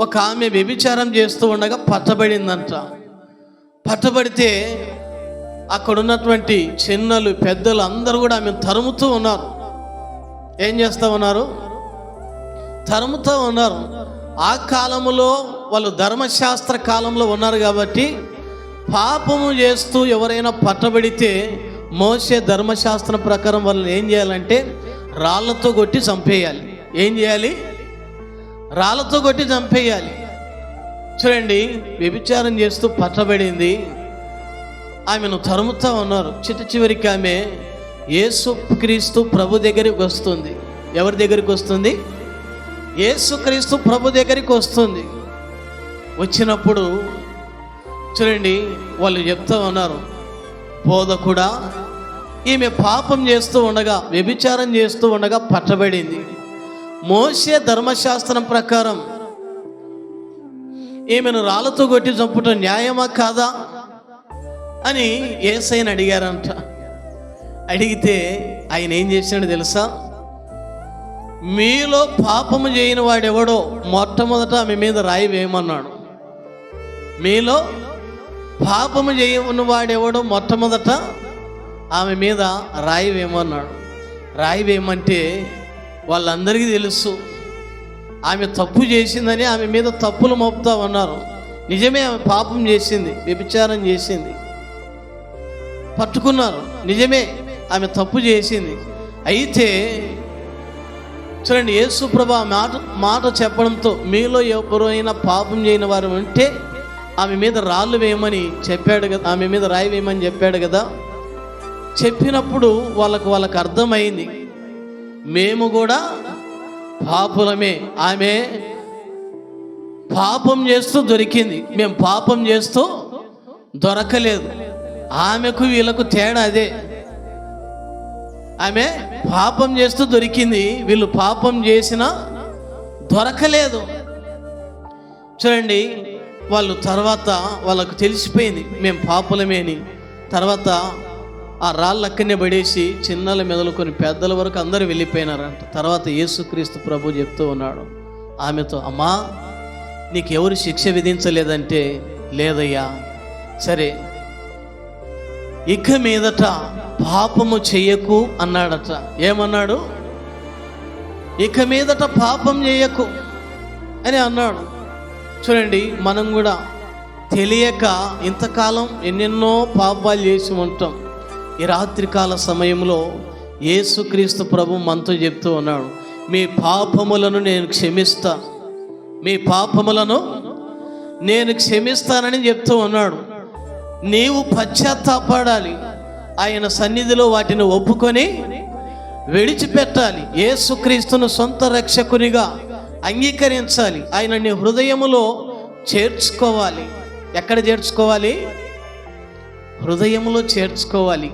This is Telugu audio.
ఒక ఆమె వ్యభిచారం చేస్తూ ఉండగా పట్టబడిందంట. పట్టబడితే అక్కడ ఉన్నటువంటి చిన్నలు పెద్దలు అందరూ కూడా ఆమె తరుముతూ ఉన్నారు. ఏం చేస్తూ ఉన్నారు? తరుముతూ ఉన్నారు. ఆ కాలంలో వాళ్ళు ధర్మశాస్త్ర కాలంలో ఉన్నారు కాబట్టి పాపము చేస్తూ ఎవరైనా పట్టబడితే మోసే ధర్మశాస్త్రం ప్రకారం వాళ్ళని ఏం చేయాలంటే రాళ్ళతో కొట్టి చంపేయాలి. ఏం చేయాలి? రాళ్ళతో కొట్టి చంపేయాలి. చూడండి వ్యభిచారం చేస్తూ పట్టబడింది. ఆమెను తరుముతా ఉన్నారు. చిట్ట చివరికి ఆమె యేసు క్రీస్తు ప్రభు దగ్గరికి వస్తుంది. ఎవరి దగ్గరికి వస్తుంది? యేసుక్రీస్తు ప్రభు దగ్గరికి వస్తుంది. వచ్చినప్పుడు చూడండి వాళ్ళు చెప్తా ఉన్నారు. బోధకుడా ఈమె పాపం చేస్తూ ఉండగా వ్యభిచారం చేస్తూ ఉండగా పట్టబడింది. మోసే ధర్మశాస్త్రం ప్రకారం ఈమెను రాళ్ళతో కొట్టి చంపుట న్యాయమా కాదా అని ఏసైని అడిగారంట. అడిగితే ఆయన ఏం చేశాడు తెలుసా? మీలో పాపము చేయని వాడెవడో మొట్టమొదట ఆమె మీద రాయి వేయమన్నాడు. మీలో పాపము చేయని వాడెవడో మొట్టమొదట ఆమె మీద రాయి వేయమన్నాడు. రాయి వేయమంటే వాళ్ళందరికీ తెలుసు. ఆమె తప్పు చేసిందని ఆమె మీద తప్పులు మోపుతా ఉన్నారు. నిజమే ఆమె పాపం చేసింది వ్యభిచారం చేసింది. పట్టుకున్నారు. నిజమే ఆమె తప్పు చేసింది. అయితే చూడండి యేసుప్రభ ఆ మాట మాట చెప్పడంతో మీలో ఎవరైనా పాపం చేయని వారు ఉంటే ఆమె మీద రాళ్ళు వేయమని చెప్పాడు కదా ఆమె మీద రాయి వేయమని చెప్పాడు కదా. చెప్పినప్పుడు వాళ్ళకు వాళ్ళకు అర్థమైంది. మేము కూడా పాపులమే. ఆమె పాపం చేస్తూ దొరికింది. మేము పాపం చేస్తూ దొరకలేదు. ఆమెకు వీళ్ళకు తేడా అదే. ఆమె పాపం చేస్తూ దొరికింది. వీళ్ళు పాపం చేసినా దొరకలేదు. చూడండి వాళ్ళు తర్వాత వాళ్ళకు తెలిసిపోయింది. మేము పాపులమే అని తర్వాత ఆ రాళ్ళు పడేసి చిన్నల మెదలుకొని పెద్దల వరకు అందరూ వెళ్ళిపోయినారంట. తర్వాత యేసుక్రీస్తు ప్రభు చెప్తూ ఉన్నాడు. ఆమెతో అమ్మా నీకు ఎవరు శిక్ష విధించలేదంటే లేదయ్యా. సరే ఇక మీదట పాపము చెయ్యకు అన్నాడట. ఏమన్నాడు? ఇక మీదట పాపం చేయకు అని అన్నాడు. చూడండి మనం కూడా తెలియక ఇంతకాలం ఎన్నెన్నో పాపాలు చేసి ఉంటాం. ఈ రాత్రికాల సమయంలో యేసుక్రీస్తు ప్రభు మనతో చెప్తూ ఉన్నాడు మీ పాపములను నేను క్షమిస్తా. మీ పాపములను నేను క్షమిస్తానని చెప్తూ ఉన్నాడు. నీవు పశ్చాత్తాపడాలి. ఆయన సన్నిధిలో వాటిని ఒప్పుకొని విడిచిపెట్టాలి. యేసుక్రీస్తును సొంత రక్షకునిగా అంగీకరించాలి. ఆయన నీ హృదయములో చేర్చుకోవాలి. ఎక్కడ చేర్చుకోవాలి? హృదయములో చేర్చుకోవాలి.